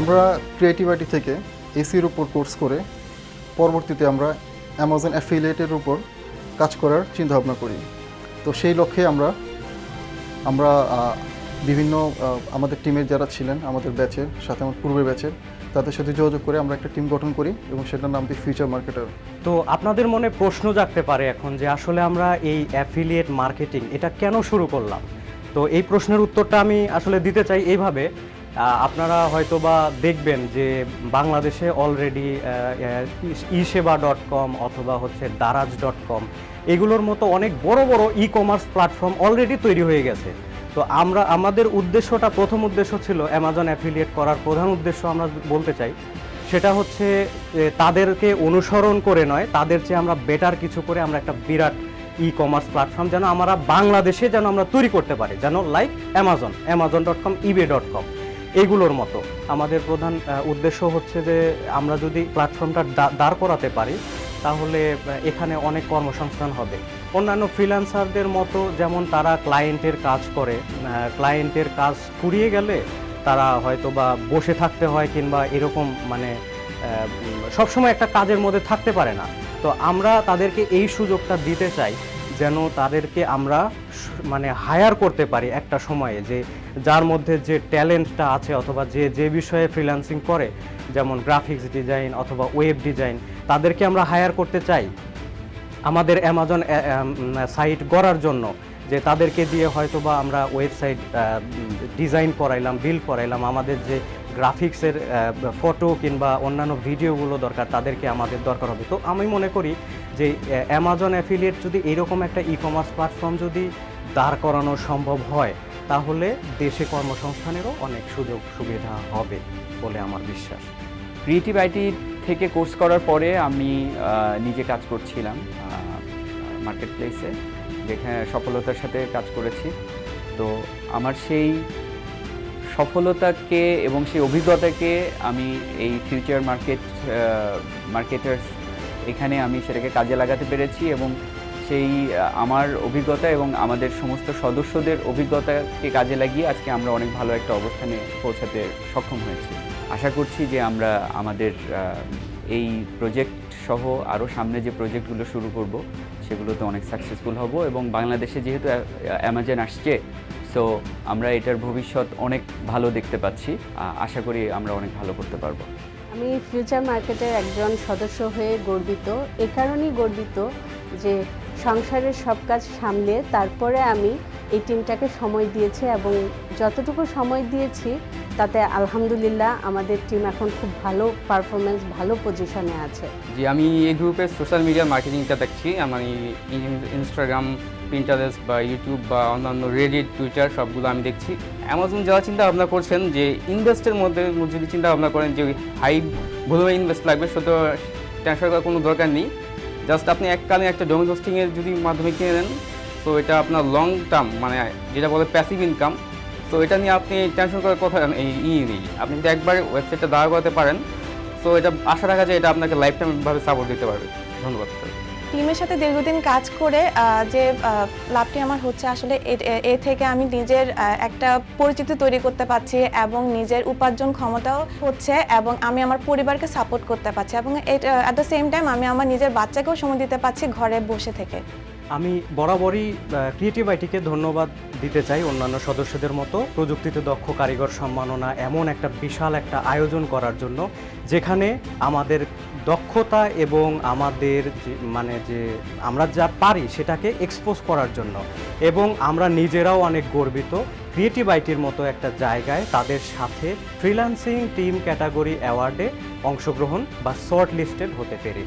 আমরা ক্রিয়েটিভিটি থেকে এসির উপর কোর্স করে পরবর্তীতে আমরা অ্যামাজন অ্যাফিলিয়েটের উপর কাজ করার চিন্তাভাবনা করি। তো সেই লক্ষ্যে আমরা আমরা বিভিন্ন আমাদের টিমের যারা ছিলেন, আমাদের ব্যাচের সাথে আমার পূর্বের ব্যাচের তাদের সাথে যোগাযোগ করে আমরা একটা টিম গঠন করি এবং সেটার নাম দিই ফিউচার মার্কেটার তো আপনাদের মনে প্রশ্ন জাগতে পারে এখন যে আসলে আমরা এই অ্যাফিলিয়েট মার্কেটিং এটা কেন শুরু করলাম? তো এই প্রশ্নের উত্তরটা আমি আসলে দিতে চাই এইভাবে আপনারা হয়তো বা দেখবেন যে বাংলাদেশে অলরেডি ই সেবা ডট কম অথবা হচ্ছে দারাজ ডট কম এগুলোর মতো অনেক বড় বড় ই কমার্স প্ল্যাটফর্ম অলরেডি তৈরি হয়ে গেছে। তো আমরা, আমাদের উদ্দেশ্যটা, প্রথম উদ্দেশ্য ছিল অ্যামাজন অ্যাফিলিয়েট করার প্রধান উদ্দেশ্য আমরা বলতে চাই। সেটা হচ্ছে তাদেরকে অনুসরণ করে নয়, তাদের চেয়ে আমরা বেটার কিছু করে আমরা একটা বিরাট ই কমার্স প্ল্যাটফর্ম যেন আমরা বাংলাদেশে যেন আমরা তৈরি করতে পারি, যেন like Amazon Amazon dot com eBay dot com এইগুলোর মতো। আমাদের প্রধান উদ্দেশ্য হচ্ছে যে আমরা যদি প্ল্যাটফর্মটা দাঁড় করাতে পারি, তাহলে এখানে অনেক কর্মসংস্থান হবে। অন্যান্য ফ্রিল্যান্সারদের মতো যেমন তারা ক্লায়েন্টের কাজ করে ক্লায়েন্টের কাজ ফুরিয়ে গেলে তারা হয়তো বা বসে থাকতে হয় কিংবা এরকম মানে সবসময় একটা কাজের মধ্যে থাকতে পারে না। তো আমরা তাদেরকে এই সুযোগটা দিতে চাই যেন তাদেরকে আমরা মানে হায়ার করতে পারি একটা সময়ে, যে যার মধ্যে যে ট্যালেন্টটা আছে অথবা যে যে বিষয়ে ফ্রিল্যান্সিং করে, যেমন গ্রাফিক্স ডিজাইন অথবা ওয়েব ডিজাইন তাদেরকে আমরা হায়ার করতে চাই। আমাদের অ্যামাজন সাইট গড়ার জন্য, যে তাদেরকে দিয়ে হয়তো বা আমরা ওয়েবসাইট ডিজাইন করাইলাম বিল্ড করাইলাম, আমাদের যে গ্রাফিক্সের ফটো কিংবা অন্যান্য ভিডিওগুলো দরকার, তাদেরকে আমাদের দরকার হবে। তো আমি মনে করি যে অ্যামাজন অ্যাফিলিয়েট যদি এরকম একটা ই কমার্স প্ল্যাটফর্ম যদি দাঁড় করানো সম্ভব হয়, তাহলে দেশে কর্মসংস্থানেরও অনেক সুযোগ সুবিধা হবে বলে আমার বিশ্বাস। ক্রিয়েটিভ আইটি থেকে কোর্স করার পরে আমি নিজে কাজ করছিলাম মার্কেট প্লেসে যেখানে সফলতার সাথে কাজ করেছি। তো আমার সেই সফলতাকে এবং সেই অভিজ্ঞতাকে আমি এই ফিউচার মার্কেট মার্কেটার্স এখানে আমি সেটাকে কাজে লাগাতে পেরেছি এবং সেই আমার অভিজ্ঞতা এবং আমাদের সমস্ত সদস্যদের অভিজ্ঞতাকে কাজে লাগিয়ে আজকে আমরা অনেক ভালো একটা অবস্থানে পৌঁছাতে সক্ষম হয়েছি। আশা করছি যে আমরা আমাদের এই প্রজেক্ট সহ আরও সামনে যে প্রজেক্টগুলো শুরু করব, সেগুলোতে অনেক সাকসেসফুল হব এবং বাংলাদেশে যেহেতু অ্যামাজন আসছে সো আমরা এটার ভবিষ্যৎ অনেক ভালো দেখতে পাচ্ছি। আশা করি আমরা অনেক ভালো করতে পারব। আমি ফিউচার মার্কেটের একজন সদস্য হয়ে গর্বিত। এ কারণেই গর্বিত যে সংসারের সব কাজ সামলে তারপরে আমি এই টিমটাকে সময় দিয়েছে এবং যতটুকু সময় দিয়েছি, তাতে আলহামদুলিল্লাহ আমাদের টিম এখন খুব ভালো পারফরমেন্স ভালো পজিশনে আছে। জি, আমি এই গ্রুপের সোশ্যাল মিডিয়া মার্কেটিংটা দেখছি। আমার ইনস্টাগ্রাম প্রিন্টারেস্ট বা ইউটিউব বা অন্যান্য রেডিট টুইটার সবগুলো আমি দেখছি। অ্যামাজন যারা চিন্তা ভাবনা করছেন যে ইনভেস্টের মধ্যে যদি চিন্তা ভাবনা করেন যে হাই ভলিউমে ইনভেস্ট লাগবে সেটা টেনশন করার কোনো দরকার নেই। জাস্ট আপনি এককালে একটা ডোমেন হোস্টিংয়ের যদি মাধ্যমে কিনে নেন তো এটা আপনার লং টার্ম মানে যেটা বলে প্যাসিভ ইনকাম তো এটা নিয়ে আপনি টেনশন করার কথা এই ই নেই। আপনি যদি একবার ওয়েবসাইটটা দাঁড় করাতে পারেন তো এটা আশা রাখা যায় এটা আপনাকে লাইফ টাইম ভাবে সাপোর্ট দিতে পারবে। ধন্যবাদ স্যার টিমের সাথে দীর্ঘদিন কাজ করে যে লাভটি আমার হচ্ছে আসলে এ থেকে আমি নিজের একটা পরিচিতি তৈরি করতে পারছি এবং নিজের উপার্জন ক্ষমতাও হচ্ছে এবং আমি আমার পরিবারকে সাপোর্ট করতে পারছি এবং অ্যাট দ্য সেম টাইম আমি আমার নিজের বাচ্চাকেও সময় দিতে পারছি ঘরে বসে থেকে। আমি বরাবরই ক্রিয়েটিভ আইটিকে ধন্যবাদ দিতে চাই অন্যান্য সদস্যদের মতো। প্রযুক্তিতে দক্ষ কারিগর সম্মাননা এমন একটা বিশাল একটা আয়োজন করার জন্য, যেখানে আমাদের দক্ষতা এবং আমাদের মানে যে, আমরা যা পারি সেটাকে এক্সপোজ করার জন্য। এবং আমরা নিজেরাও অনেক গর্বিত। ক্রিয়েটিভ আইটির মতো একটা জায়গায় তাদের সাথে ফ্রিল্যান্সিং টিম ক্যাটাগরি অ্যাওয়ার্ডে অংশগ্রহণ বা শর্ট লিস্টেড হতে পেরে।